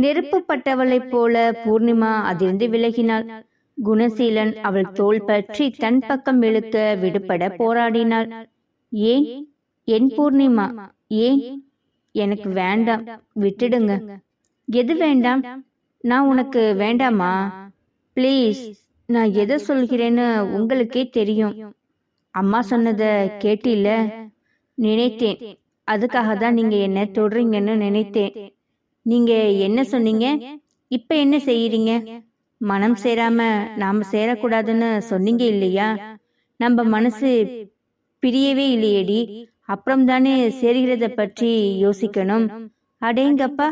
நெருப்புப்பட்டவளைப் போல பூர்ணிமா அதிர்ந்து விலகினாள். குணசீலன் அவள் தோள் பற்றி தன் பக்கம் இழுக்க விடுபட போராடினாள். ஏன்? என் பூர்ணிமா? ஏன்? எனக்கு வேண்டாம். விட்டுடுங்க. எது வேண்டாம்? நான் உனக்கு வேண்டாமா? ப்ளீஸ் நான் எதை சொல்கிறேன்னு உங்களுக்கே தெரியும். அம்மா சொன்னதை கேட்டில்ல? நினைத்தேன். அதுக்காக தான் நீங்க என்ன தொடுறீங்கன்னு நினைத்தேன். நீங்க என்ன சொன்னீங்க? இப்ப என்ன செய்யறீங்க? மனம் சேராம நாம சேரக்கூடாதுன்னு சொன்னீங்க இல்லையா? நம்ம மனசு பிரியவே இல்லையேடி. அப்புறம் தானே சேர்கிறத பற்றி யோசிக்கணும். அடேங்கப்பா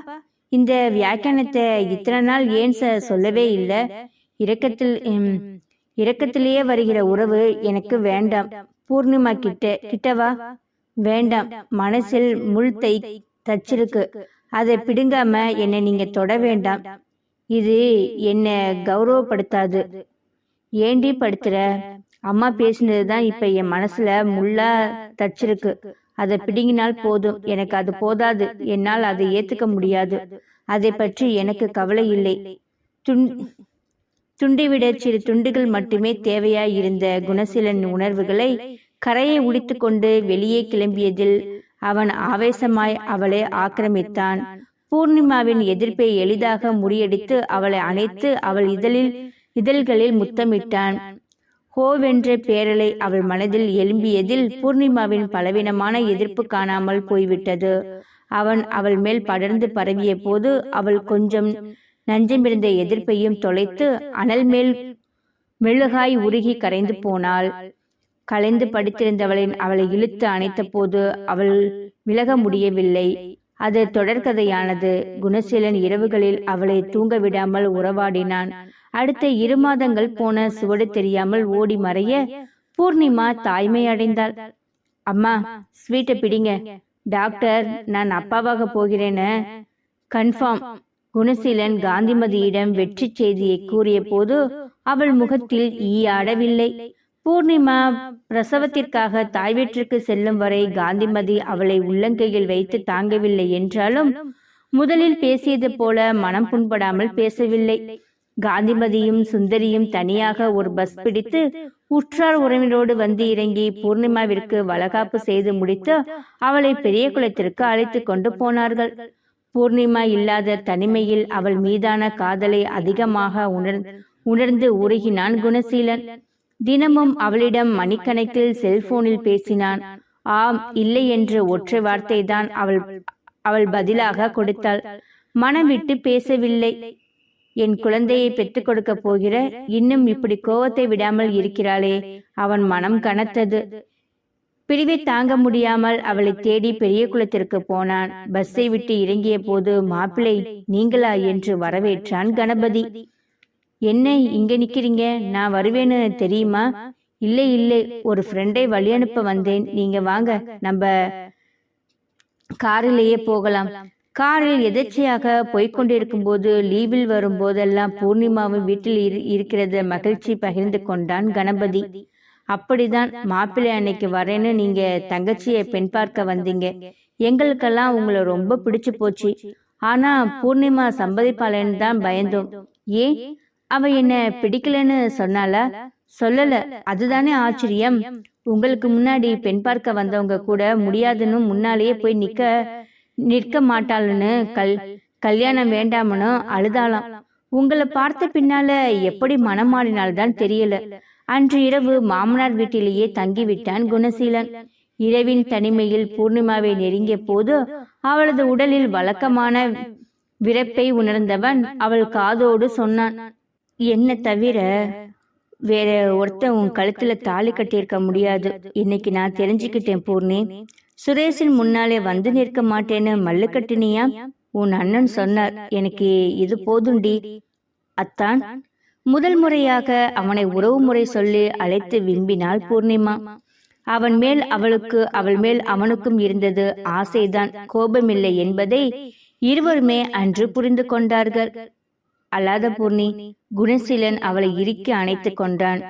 இந்த வியாக்கியானத்தை இத்தனை நாள் ஏன் சார் சொல்லவே இல்லை? இரக்கத்தில் இரக்கத்திலேயே வருகிற உறவு எனக்கு வேண்டாம். பூர்ணிமா கிட்ட கிட்டவா? வேண்டாம். மனசில் முள் தை தச்சிருக்கு. அதை பிடுங்காம என்னை நீங்க தொட வேண்டாம். இது என்ன கௌரவப்படுத்தாது. ஏண்டி படுத்துற? அம்மா பேசினது தான் இப்ப என் மனசுல முள்ளா தச்சிருக்கு. அதை பிடுங்கினால் போதும். எனக்கு அது போதாது. என்னால் அதை ஏத்துக்க முடியாது. அதை பற்றி எனக்கு கவலை இல்லை. துன் துண்டிவிட சிறு துண்டுகள் மட்டுமே தேவையாயிருந்த குணசீலன் உணர்வுகளை கரையை உடித்துக்கொண்டு வெளியே கிளம்பியதில் அவன் ஆவேசமாய் அவளை ஆக்கிரமித்தான். பூர்ணிமாவின் எதிர்ப்பை எளிதாக முறியடித்து அவளை அணைத்து அவள் இதழில் இதழ்களில் முத்தமிட்டான். ஹோவென்ற பேரலை அவள் மனதில் எழும்பியதில் பூர்ணிமாவின் பலவீனமான எதிர்ப்பு காணாமல் போய்விட்டது. அவன் அவள் மேல் படர்ந்து பரவிய போது அவள் கொஞ்சம் நஞ்சமிருந்த எதிர்ப்பையும் தொலைத்து அனல் மேல் மெழுகாய் உருகி கரைந்து போனாள். கலைந்து படித்திருந்தவளின் அவளை இழுத்து அணைத்த போது அவள் விலக முடியவில்லை. அது தொடர்கதையானது. குணசீலன் இரவுகளில் அவளை தூங்க விடாமல் உறவாடினான். அடுத்த இரு மாதங்கள் போன சுவடு தெரியாமல் ஓடி மறைய பூர்ணிமா தாய்மை அடைந்தாள். அம்மா ஸ்வீட்டை பிடிங்க. டாக்டர் நான் அப்பாவாக போகிறேன்னு கன்ஃபார்ம். குணசீலன் காந்திமதியிடம் வெற்றி செய்தியை கூறிய போது அவள் முகத்தில் ஈயாடவில்லை பூர்ணிமா பிரசவத்திற்காக தாய் வீட்டிற்கு செல்லும் வரை காந்திமதி அவளை உள்ளங்கையில் வைத்து தாங்கவில்லை என்றாலும் முதலில் பேசியது போல மனம் புண்படாமல் பேசவில்லை. காந்திமதியும் சுந்தரியும் தனியாக ஒரு பஸ் பிடித்து உற்றார் உறவினரோடு வந்து இறங்கி பூர்ணிமாவிற்கு வளகாப்பு செய்து முடித்து அவளை பெரிய குளத்திற்கு அழைத்து கொண்டு போனார்கள். பூர்ணிமா இல்லாத தனிமையில் அவள் மீதான காதலை அதிகமாக உணர் உணர்ந்து உருகினான் குணசீலன். தினமும் அவளிடம் மணிக்கணக்கில் செல்போனில் பேசினான். ஆம் இல்லை என்ற ஒற்றை வார்த்தை தான் அவள் அவள் பதிலாக கொடுத்தாள். மனம் விட்டு பேசவில்லை. என் குழந்தையை பெற்றுக் கொடுக்க போகிற இன்னும் இப்படி கோவத்தை விடாமல் இருக்கிறாளே. அவன் மனம் கனத்தது. பிரிவை தாங்க முடியாமல் அவளை தேடி பெரிய குளத்திற்கு போனான். பஸ்ஸை விட்டு இறங்கிய போது மாப்பிள்ளை நீங்களா? என்று வரவேற்றான் கணபதி. என்ன இங்க நிக்கிறீங்க? நான் வருவேன்னு தெரியுமா? இல்லை இல்லை. ஒரு ஃப்ரெண்டை வழி அனுப்ப வந்தேன். நீங்க வாங்க. நம்ம காரிலேயே போகலாம். காரில் எதர்ச்சியாக போய்கொண்டிருக்கும் போது லீவில் வரும்போதெல்லாம் பூர்ணிமாவும் வீட்டில் இரு இருக்கிறத மகிழ்ச்சி பகிர்ந்து கொண்டான் கணபதி. அப்படிதான் மாப்பிள்ளை அன்னைக்கு வரேன்னு நீங்க தங்கச்சியை பெண் பார்க்க வந்தீங்க. எங்களுக்கெல்லாம் உங்களை ரொம்ப பிடிச்சு போச்சு. ஆனா பூர்ணிமா சம்பதிப்பாளையன்னு தான் பயந்தோம். ஏன்? அவ என்ன பிடிக்கலன்னு சொன்னால சொல்லல. அதுதானே ஆச்சரியம். உங்களுக்கு முன்னாடி பெண் பார்க்க வந்தவங்க கூட முடியாதுன்னு முன்னாலேயே போய் நிக்க நிற்க மாட்டாளுன்னு கல் கல்யாணம் வேண்டாமனு அழுதாளாம். உங்களை பார்த்த பின்னால எப்படி மனமாறினால்தான் தெரியல. அன்று இரவு மாமனார் வீட்டிலேயே தங்கிவிட்டான் குணசீலன். இரவின் தனிமையில் பூர்ணிமாவை நெருங்கிய போது அவளது உடலில் வழக்கமான விரப்பை உணர்ந்தவன் அவள் காதோடு சொன்னான். என்ன தவிர வேற ஒருத்தன் உன் கழுத்துல தாலி கட்டியிருக்க முடியாது. இன்னைக்கு நான் தெரிஞ்சுக்கிட்டேன் பூர்ணி. சுரேஷின் முன்னாலே வந்து நிற்க மாட்டேன்னு மல்லு கட்டினியா? உன் அண்ணன் சொன்னார். எனக்கு இது போதுண்டி. அத்தான். முதல் முறையாக அவனை உறவு முறை சொல்லி அழைத்து விம்பினாள் பூர்ணிமா. அவன் மேல் அவளுக்கு அவள் மேல் அவனுக்கும் இருந்தது ஆசைதான். கோபமில்லை என்பதை இருவருமே அன்று புரிந்து கொண்டார்கள். அல்லாத பூர்ணி குணசீலன் அவளை இறுக்கி அணைத்து கொண்டான்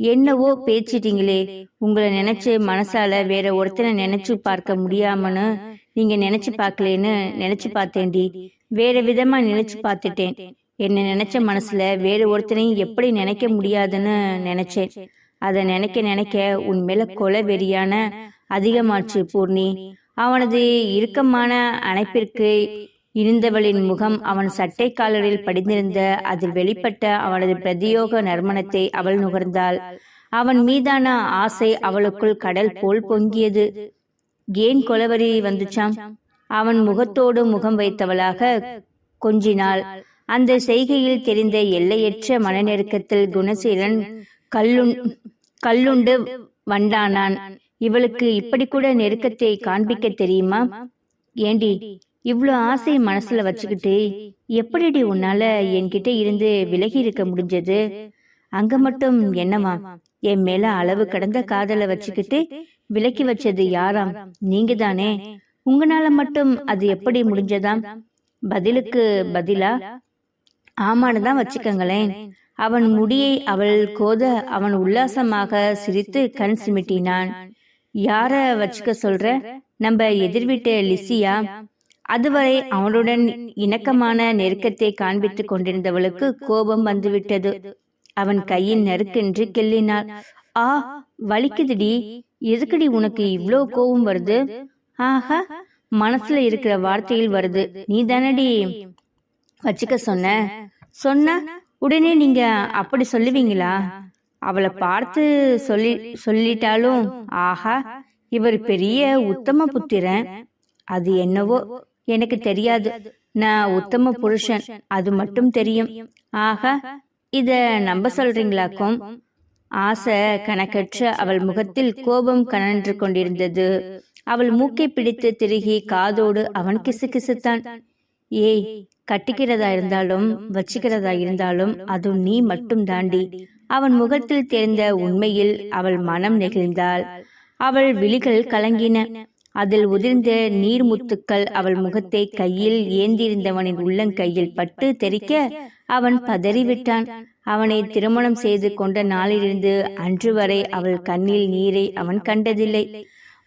என்னவோ பேச்சிட்டீங்களே உங்களை நினைச்சு மனசால வேற ஒருத்தனை நினைச்சு பார்க்க முடியாமன்னு நீங்க நினைச்சு பார்க்கலேன்னு நினைச்சு பார்த்தேன்டி. வேற விதமா நினைச்சு பார்த்துட்டேன். என்ன நினைச்ச மனசுல வேற ஒருத்தனையும் எப்படி நினைக்க முடியாதுன்னு நினைச்சேன். அதை நினைக்க நினைக்க உன் மேல கொலை வெறியான அதிகமாச்சு பூர்ணி. அவனது இறுக்கமான அணைப்பிற்கு இருந்தவளின் முகம் அவன் சட்டை காலரில் படிந்திருந்த அதில் வெளிப்பட்ட அவனது பிரதியோக நறுமணத்தை அவள் நுகர்ந்தாள். அவன் மீதான ஆசை அவளுக்குள் கடல் போல் பொங்கியது. ஏன் கொலவரி வந்துச்சாம்? அவன் முகத்தோடு முகம் வைத்தவளாக கொஞ்சினாள். அந்த செய்கையில் தெரிந்த எல்லையற்ற மனநெருக்கத்தில் குணசீலன் கல்லுண் கல்லுண்டு வண்டானான். இவளுக்கு இப்படி கூட நெருக்கத்தை காண்பிக்க தெரியுமா? ஏண்டி இவ்ளோ ஆசை மனசுல வச்சுக்கிட்டு எப்படிடி உன்னால என்கிட்ட இருந்து விலகி இருக்க முடிஞ்சது? அங்க மட்டும் என்னவா என் மேல அளவு கடந்த காதலை வச்சுக்கிட்டு விலக்கி வச்சது யாராம்? நீங்க தானே உங்களால மட்டும் அது எப்படி முடிஞ்சதாம் பதிலுக்கு பதிலா ஆமான்னு தான் வச்சுக்கங்களேன். அவன் முடியை அவள் கோத அவன் உல்லாசமாக சிரித்து கண் சிமிட்டினான். யார வச்சுக்க சொல்ற? நம்ம எதிர்விட்ட லிசியா அதுவரை அவனுடன் இணக்கமான நெருக்கத்தை காண்பித்துக் கொண்டிருந்தவளுக்கு கோபம் வந்துவிட்டது. அவன் கையின் நெருக்கென்று கெல்லினாள் ஆ வலிக்குதுடி. எதுக்குடி உனக்கு இவ்வளோ கோபம் வருது? ஆஹா மனசுல இருக்கிற வார்த்தையில் வருது. நீ தானடி வச்சுக்க சொன்ன? சொன்ன உடனே நீங்க அப்படி சொல்லுவீங்களா? அவளை பார்த்து சொல்லி சொல்லிட்டாலும் ஆஹா இவர் பெரிய உத்தம புத்திரன். அது என்னவோ எனக்கு தெரியாது. நான் உத்தம புருஷன். அது மட்டும் தெரியும். ஆக இத நம்ப சொல்றீங்களாக்கும்? ஆசை கணக்கற்ற அவள் முகத்தில் கோபம் கனன்று கொண்டிருந்தது. அவள் மூக்கை பிடித்து திருகி காதோடு அவன் கிசு கிசுத்தான் ஏய் கட்டிக்கிறதா இருந்தாலும் வச்சுக்கிறதா இருந்தாலும் அது நீ மட்டும் தாண்டி. அவன் முகத்தில் தெரிந்த உண்மையில் அவள் மனம் நெகிழ்ந்தாள். அவள் விழிகள் கலங்கின. அதில் உதிர்ந்த நீர்முத்துக்கள் அவள் முகத்தை கையில் ஏந்தியிருந்தவனின் உள்ளங்கையில் பட்டு தெரிக்க அவன் பதறிவிட்டான். அவனை திருமணம் செய்து கொண்ட நாளிலிருந்து அன்று வரை அவள் கண்ணில் நீரை அவன் கண்டதில்லை.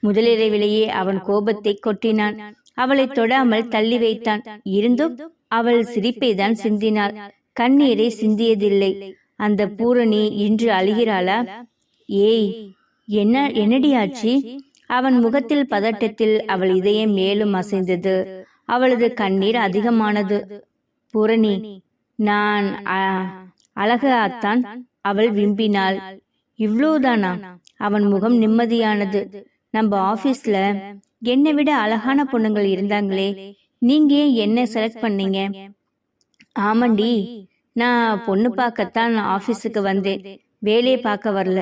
முதலிரவிலேயே அவன் கோபத்தை கொட்டினான். அவளை தொடாமல் தள்ளி வைத்தான். இருந்தும் அவள் சிரிப்பை தான் சிந்தினாள். கண்ணீரை சிந்தியதில்லை. அந்த பூரணி இன்று அழுகிறாளா? ஏய் என்ன என்னடியாச்சு அவன் முகத்தில் பதட்டத்தில் அவள் இதயம் மேலும் அசைந்தது. அவளது கண்ணீர் அதிகமானது. பூரணி நான் அழகு அத்தான் அவள் விம்பினாள். இவ்வளவுதானா அவன் முகம் நிம்மதியானது. நம்ம ஆபீஸ்ல என்னை விட அழகான பொண்ணுங்கள் இருந்தாங்களே நீங்க என்ன செலக்ட் பண்ணீங்க? ஆமாண்டி நான் பொண்ணு பார்க்கத்தான் ஆபீஸுக்கு வந்தேன். வேலையை பார்க்க வரல.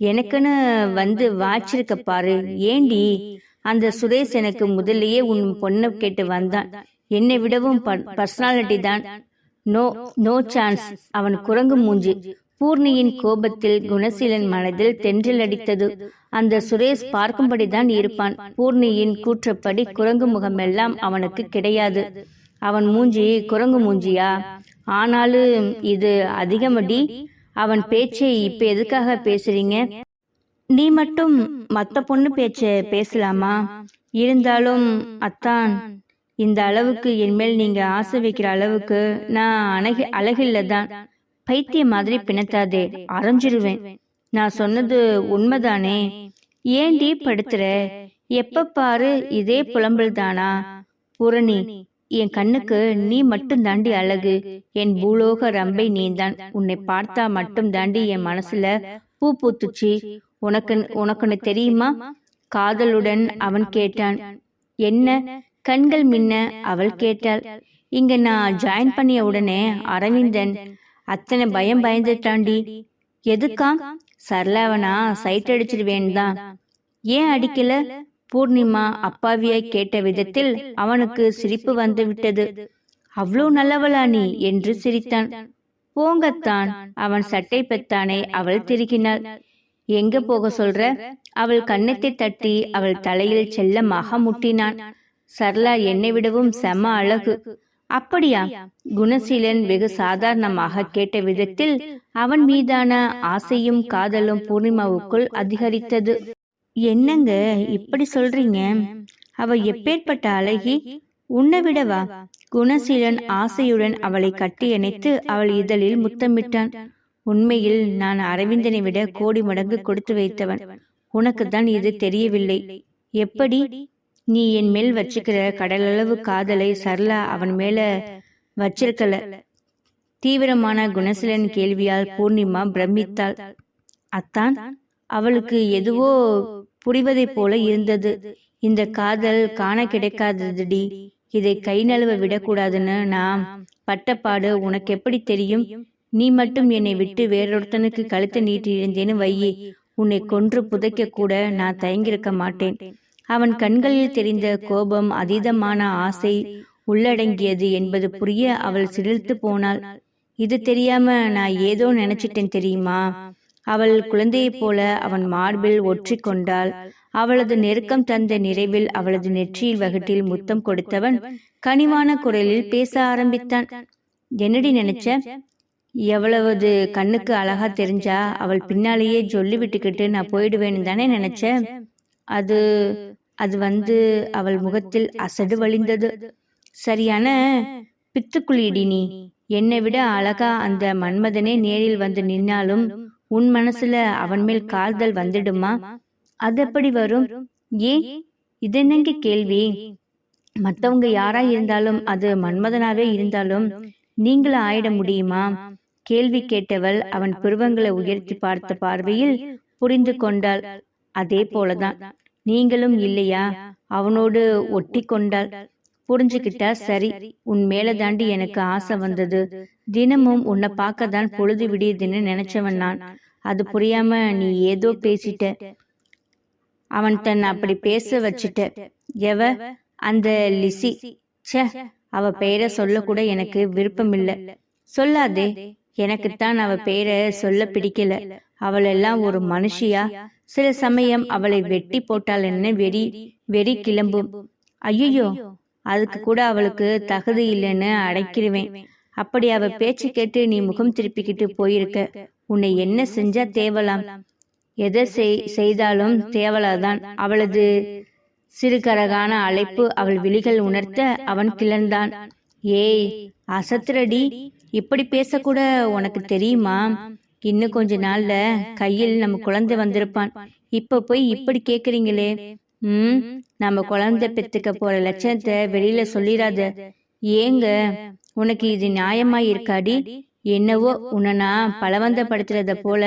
எனக்குன்னு வந்து வாச்சிருக்க பாரு. ஏண்டி? அந்த சுரேஷ் எனக்கு முதல்லயே உன் பொண்ணை கேட்டு வந்தான். என்னை விடவும் பர்சனாலிட்டி தான். நோ நோ சான்ஸ் அவன் குரங்கு மூஞ்சி. பூர்ணியின் கோபத்தில் குணசீலன் மனதில் தென்றல் அடித்தது. அந்த சுரேஷ் பார்க்கும்படிதான் இருப்பான். பூர்ணியின் கூற்றப்படி குரங்கு முகமெல்லாம் அவனுக்கு கிடையாது. அவன் மூஞ்சி குரங்கு மூஞ்சியா? ஆனாலும் இது அதிகமடி. அவன் பேச்சை இப்ப எதுக்காக பேசுறீங்க? நீ மட்டும் மத்த பொண்ணு பேச்ச பேசலாமா? இருந்தாலும் அத்தான் இந்த அளவுக்கு என் மேல் நீங்க ஆசை வைக்கிற அளவுக்கு நான் அழகு அழகில்ல தான் மாதிரி பிணத்தாதே அரைஞ்சிருவேன். நான் சொன்னது உண்மைதானே? ஏன்டி படுத்துற? எப்ப பாரு இதே புலம்பல் தானா பூரணி என் கண்ணுக்கு நீ மட்டும் தாண்டி அழகு. என் பூலோக ரம்பை நீதான் உன்னை பார்த்தா மட்டும் தாண்டி என் மனசுல பூ பூத்துச்சு. உனக்கு உனக்குன்னு தெரியுமா? காதலுடன் அவன் கேட்டான். என்ன? கண்கள் மின்ன அவள் கேட்டாள். இங்க நான் ஜாயின் பண்ணிய உடனே அரவிந்தன் அத்தனை பயம் பயந்துட்டாண்டி. எதுக்காம் சரளாவனா சைட் அடிச்சிருவேன் தான். ஏன் அடிக்கல? பூர்ணிமா அப்பாவியாய் கேட்ட விதத்தில் அவனுக்கு சிரிப்பு வந்துவிட்டது. அவ்வளோ நல்லவளா நீ? என்று சிரித்தான். போங்கத்தான். அவன் சட்டை பெத்தானை அவள் திருகினாள். எங்க போக சொல்ற? அவள் கன்னத்தை தட்டி அவள் தலையில் செல்லமாக முட்டினான். சரளா என்னை விடவும் செம அழகு. அப்படியா? குணசீலன் வெகு சாதாரணமாக கேட்ட விதத்தில் அவன் மீதான ஆசையும் காதலும் பூர்ணிமாவுக்குள் அதிகரித்தது. என்னங்க இப்படி சொல்றீங்க? அவ எப்பேற்பட்ட அழகி? உன்னை விடவா? குணசீலன் ஆசையுடன் அவளை கட்டியணைத்து அவள் இதழில் முத்தமிட்டான். உண்மையில் நான் அரவிந்தனை விட கோடி மடங்கு கொடுத்து வைத்தவன். உனக்கு தான் இது தெரியவில்லை. எப்படி? நீ என் மேல் வச்சுக்கிற கடலளவு காதலை சரளா அவன் மேல வச்சிருக்கல. தீவிரமான குணசீலன் கேள்வியால் பூர்ணிமா பிரமித்தாள். அத்தான்? அவளுக்கு எதுவோ புரிவதைப் போல இருந்தது. இந்த காதல் காண கிடைக்காததுடி. இதை கை நழுவ விடக்கூடாதுன்னு நான் பட்டப்பாடு உனக்கு எப்படி தெரியும்? நீ மட்டும் என்னை விட்டு வேறொருத்தனுக்கு கழுத்தை நீட்டி இருந்தேன்னு வையே உன்னை கொன்று புதைக்க கூட நான் தயங்கியிருக்க மாட்டேன். அவன் கண்களில் தெரிந்த கோபம் அதீதமான ஆசை உள்ளடங்கியது என்பது புரிய அவள் சிரித்து போனாள். இது தெரியாம நான் ஏதோ நினைச்சிட்டேன் தெரியுமா? அவள் குழந்தையைப் போல அவன் மார்பில் ஒற்றி கொண்டாள் அவளது நெருக்கம் தந்த நிறைவில் அவளது நெற்றியில் வகுட்டில் முத்தம் கொடுத்தவன் கனிவான குரலில் பேச ஆரம்பித்தான். என்னடி நினைச்ச? எவ்வளவது கண்ணுக்கு அழகா தெரிஞ்சா அவள் பின்னாலேயே சொல்லி விட்டுக்கிட்டு நான் போயிடுவேன்னு தானே நினைச்ச? அது அது வந்து அவள் முகத்தில் அசடு வழிந்தது. சரியான பித்துக்குளிடி நீ. என்னை விட அழகா அந்த மன்மதனே நேரில் வந்து நின்னாலும் உன் மனசுல அவன் மேல் காதல் வந்துடுமா? அது எப்படி வரும்? ஏன் இதென்னங்க கேள்வி? மத்தவங்க யாரா இருந்தாலும் அது மன்மதனாவே இருந்தாலும் நீங்கள ஆயிட முடியுமா? கேள்வி கேட்டவள் அவன் புருவங்களை உயர்த்தி பார்த்த பார்வையில் புரிந்து கொண்டாள். அதே போலதான். நீங்களும் இல்லையா? அவனோடு ஒட்டி கொண்டாள். புரிஞ்சுக்கிட்டா சரி. உன் மேல தாண்டி எனக்கு ஆசை வந்தது. தினமும் உன்னை பார்க்க தான் பொழுது விடியுதுன்னு நினைச்சவன் நான். அது புரியாம நீ ஏதோ பேசிட்ட. அவன் தன் அப்படி பேச வச்சிட்ட. எவ? அந்த லிசி. ச்சே. அவ பெயரை சொல்லக்கூட எனக்கு விருப்பமில்ல. சொல்லாதே. எனக்குத்தான் அவ பெயரை சொல்ல பிடிக்கல. அவள் எல்லாம் ஒரு மனுஷியா? சில சமயம் அவளை வெட்டி போட்டால் என்ன வெறி? வெறி? கிளம்பும். ஐயோ அதுக்கு கூட அவளுக்கு தகுதி இல்லைன்னு அடைக்கிருவேன் அப்படி அவ பேச்சு கேட்டு நீ முகம் திருப்பிக்கிட்டு போயிருக்க. உன்னை என்ன செஞ்சா தேவலாம்? எதை செய்- செய்தாலும் தேவலாதான். அவளது சிறுகரகான அழைப்பு அவள் விழிகள் உணர்த்த அவன் கிளர்ந்தான். ஏய் அசத்துறடி இப்படி பேசக்கூட உனக்கு தெரியுமா? இன்னும் கொஞ்ச நாள்ல கையில் நம்ம குழந்தை வந்திருப்பான். இப்ப போய் இப்படி கேக்குறீங்களே? ம் நம்ம குழந்தை பெத்துக்க போற லட்சணத்தை வெளியில சொல்லிடாத ஏங்க உனக்கு இது நியாயமா இருக்காடி? என்னவோ உன்னை நான் பலவந்தப்படுத்துறத போல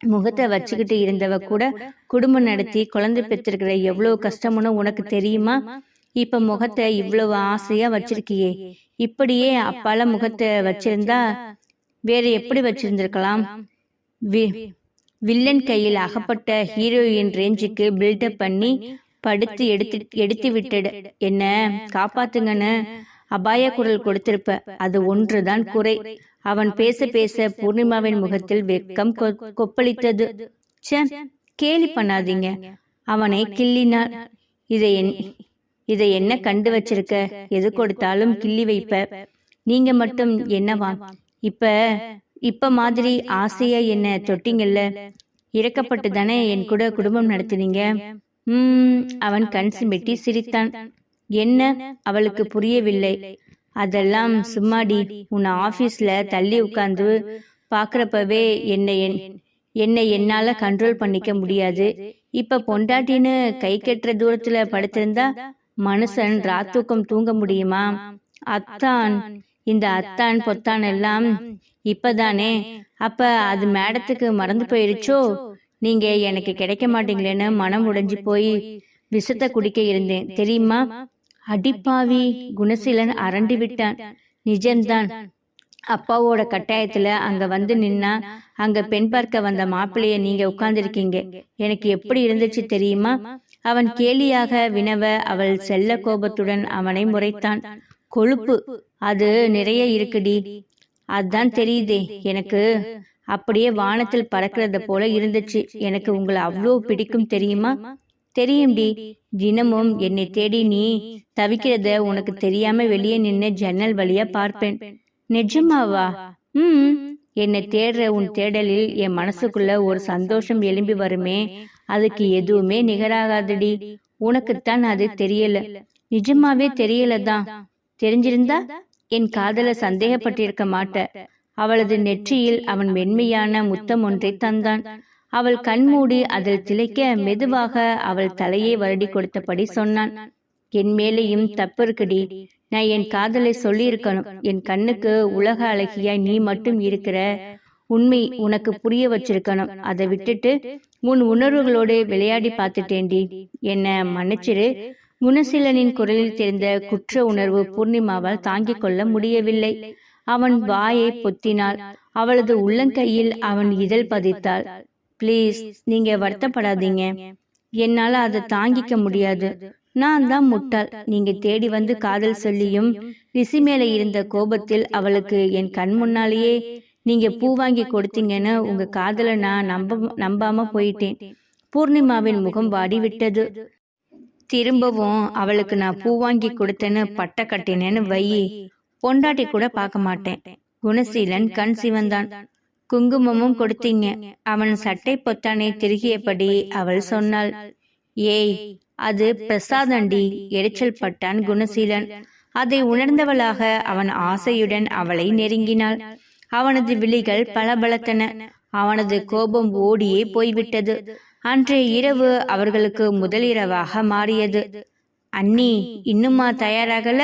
முகத்தை வச்சுக்கிட்டு இருந்தவ கூட குடும்பம் நடத்தி குழந்தை பெற்றிருக்கிற எவ்வளவு கஷ்டம்னு உனக்கு தெரியுமா? இப்ப முகத்தை இவ்வளவு ஆசையா வச்சிருக்கியே. இப்படியே அப்பால முகத்தை வச்சிருந்தா வேற எப்படி வச்சிருந்திருக்கலாம்? வி- வில்லன் கையில் அகப்பட்ட ஹீரோயின் ரேஞ்சுக்கு பில்டப் பண்ணி படுத்து எடுத்து எடுத்து விட்டுடு என்ன? காப்பாத்துங்கன்னு அபாய குரல் கொடுத்திருப்ப. அது ஒன்றுதான் குறை. அவன் பேச பேச பூர்ணிமாவின் முகத்தில் வெக்கம் கொப்பளித்தது. கேலி பண்ணாதீங்க. அவனை கிள்ளினாள். இதை என் இதை என்ன கண்டு வச்சிருக்க? எது கொடுத்தாலும் கிள்ளி வைப்ப. நீங்க மட்டும் என்னவா இப்ப இப்ப மாதிரி ஆசையா என்ன தொட்டிங்கல்ல இறக்கப்பட்டு தானே என் கூட குடும்பம் நடத்தினீங்க? உம் அவன் கண் சிமிட்டி சிரித்தான். என்ன? அவளுக்கு புரியவில்லை. அதெல்லாம் சும்மாடி உன் ஆபீஸ்ல தள்ளி உட்கார்ந்து பாக்குறப்பவே என்னை என் என்னை என்னால கண்ட்ரோல் பண்ணிக்க முடியாது. இப்ப பொண்டாட்டின்னு கை கட்டுற தூரத்துல படுத்திருந்தா மனுஷன் ராத்தூக்கம் தூங்க முடியுமா? அத்தான் இந்த அத்தான் பொத்தான் எல்லாம் இப்பதானே? அப்ப அது மேடத்துக்கு மறந்து போயிருச்சோ? நீங்க எனக்கு கிடைக்க மாட்டீங்களேன்னு மனம் உடைஞ்சு போய் விஷத்தை குடிக்க இருந்தேன். தெரியுமா? அடிப்பாவி குணசீலன் அரண்டு விட்டான். நிஜம்தான். அப்பாவோட கட்டாயத்துல அங்க வந்து நின்னா அங்க பெண் பார்க்க வந்த மாப்பிள்ளைய நீங்க உட்கார்ந்துருக்கீங்க. எனக்கு எப்படி இருந்துச்சு தெரியுமா? அவன் கேலியாக வினவ அவள் செல்ல கோபத்துடன் அவனை முறைத்தான். கொழுப்பு அது நிறைய இருக்குடி. அதான் தெரியுதே. எனக்கு அப்படியே வானத்தில் பறக்கிறத போல இருந்துச்சு. எனக்கு உங்களை அவ்வளோ பிடிக்கும் தெரியுமா? தெரியும்டி. தினமும் என்னை தேடி நீ தவிக்கிறத உனக்கு தெரியாம வெளியே நின்று ஜன்னல் வழியா பார்ப்பேன். நிஜமாவா? ம். என்னை தேடுற உன் தேடலில் என் மனசுக்குள்ள ஒரு சந்தோஷம் எழும்பி வருமே. அதுக்கு எதுவுமே நிகராகாதடி. உனக்குத்தான் அது தெரியல. நிஜமாவே தெரியலதான். தெரிஞ்சிருந்தா? என் காதல சந்தேகப்பட்டிருக்க மாட்ட. அவளது நெற்றியில் அவன் மென்மையான முத்தம் ஒன்றை தந்தான். அவள் கண்மூடி அதில் திளைக்க மெதுவாக அவள் தலையை வருடி கொடுத்தபடி சொன்னான். என் மேலேயும் தப்பு இருக்குடி நான் என் காதலை சொல்லியிருக்கணும். என் கண்ணுக்கு உலக அழகியாய் நீ மட்டும் இருக்கிற உண்மை உனக்கு புரிய வச்சிருக்கணும். அதை விட்டுட்டு உன் உணர்வுகளோடு விளையாடி பார்த்துட்டேன்டி. என்ன மன்னிச்சிரு. குணசீலனின் குரலில் தெரிந்த குற்ற உணர்வு பூர்ணிமாவால் தாங்கிக் கொள்ள முடியவில்லை. அவன் வாயை பொத்தினாள். அவளது உள்ளங்கையில் அவன் இதழ் பதித்தாள். ப்ளீஸ் நீங்க வருத்தப்படாதீங்க. என்னால அதை தாங்கிக்க முடியாது. நான் தான் முட்டாள். நீங்க தேடி வந்து காதல் சொல்லியும் ரிசி மேல இருந்த கோபத்தில் அவளுக்கு என் கண் முன்னாலேயே நீங்க பூ வாங்கி கொடுத்தீங்கன்னு உங்க காதலை நான் நம்ப நம்பாம போயிட்டேன். பூர்ணிமாவின் முகம் வாடிவிட்டது. திரும்பவும் அவளுக்கு நான் பூ வாங்கி கொடுத்தேன்னு பட்ட கட்டினேன்னு வையி பொண்டாட்டி கூட பார்க்க மாட்டேன். குணசீலன் கண் சிவந்தான். குங்குமமும் கொடுத்தீங்க. அவன் சட்டை பொத்தானை திருகியபடி அவள் சொன்னாள். ஏய் அது பிரசாதண்டி எரிச்சல் பட்டான் குணசீலன். அதை உணர்ந்தவளாக அவன் ஆசையுடன் அவளை நெருங்கினாள். அவனது விழிகள் பளபளத்தன. அவனது கோபம் ஓடியே போய்விட்டது. அன்றைய இரவு அவர்களுக்கு முதலிரவாக மாறியது. அண்ணி இன்னுமா தயாராகல?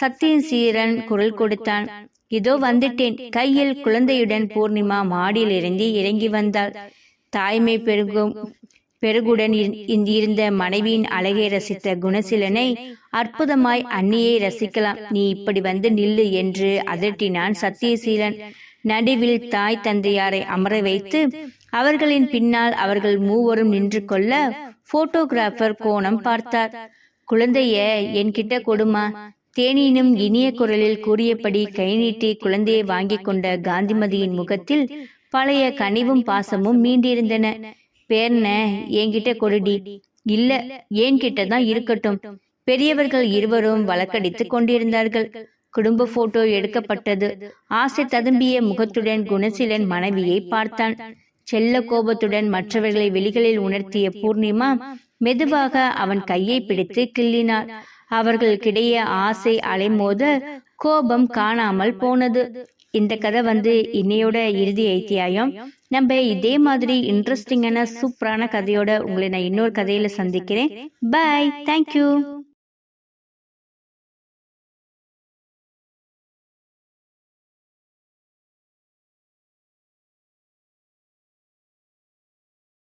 சத்தியசீரன் குரல் கொடுத்தான். இதோ வந்துட்டேன். கையில் குழந்தையுடன் பூர்ணிமா மாடியிலிருந்து இறங்கி வந்தாள். தாய்மை பெருகும். பெருகுடன் இருந்த மனைவியின் அழகை ரசித்த குணசீலனை அற்புதமாய் அன்னியை ரசிக்கலாம். நீ இப்படி வந்து நில்லு என்று அதட்டினான் சத்தியசீலன். நடுவில் தாய் தந்தையாரை அமர வைத்து அவர்களின் பின்னால் அவர்கள் மூவரும் நின்று கொள்ள போட்டோகிராஃபர் கோணம் பார்த்தார். குழந்தைய என்கிட்ட கொடுமா. தேனினும் இனிய குரலில் கூறியபடி கை நீட்டி குழந்தையை வாங்கிக் கொண்ட காந்திமதியின் முகத்தில் பழைய கனிவும் பாசமும் மீண்டிருந்தன. பேர்ன என்கிட்ட கொடுடி. இல்ல என்கிட்ட தான் இருக்கட்டும். பெரியவர்கள் இருவரும் வழக்கடித்துக் கொண்டிருந்தார்கள். குடும்ப போட்டோ எடுக்கப்பட்டது. ஆசை ததும்பிய முகத்துடன் குணசீலன் மனைவியை பார்த்தான். செல்ல கோபத்துடன் மற்றவர்களை வெளிகளில் உணர்த்திய பூர்ணிமா மெதுவாக அவன் கையை பிடித்து கிள்ளினாள். அவர்களுக்கிடையே ஆசை அலைமோத கோபம் காணாமல் போனது. இந்த கதை வந்து இன்னையோட இறுதி ஐத்தியாயம். நம்ம இதே மாதிரி இன்ட்ரெஸ்டிங்கான சூப்பரான கதையோட உங்களை நான் இன்னொரு கதையில சந்திக்கிறேன். Bye thank you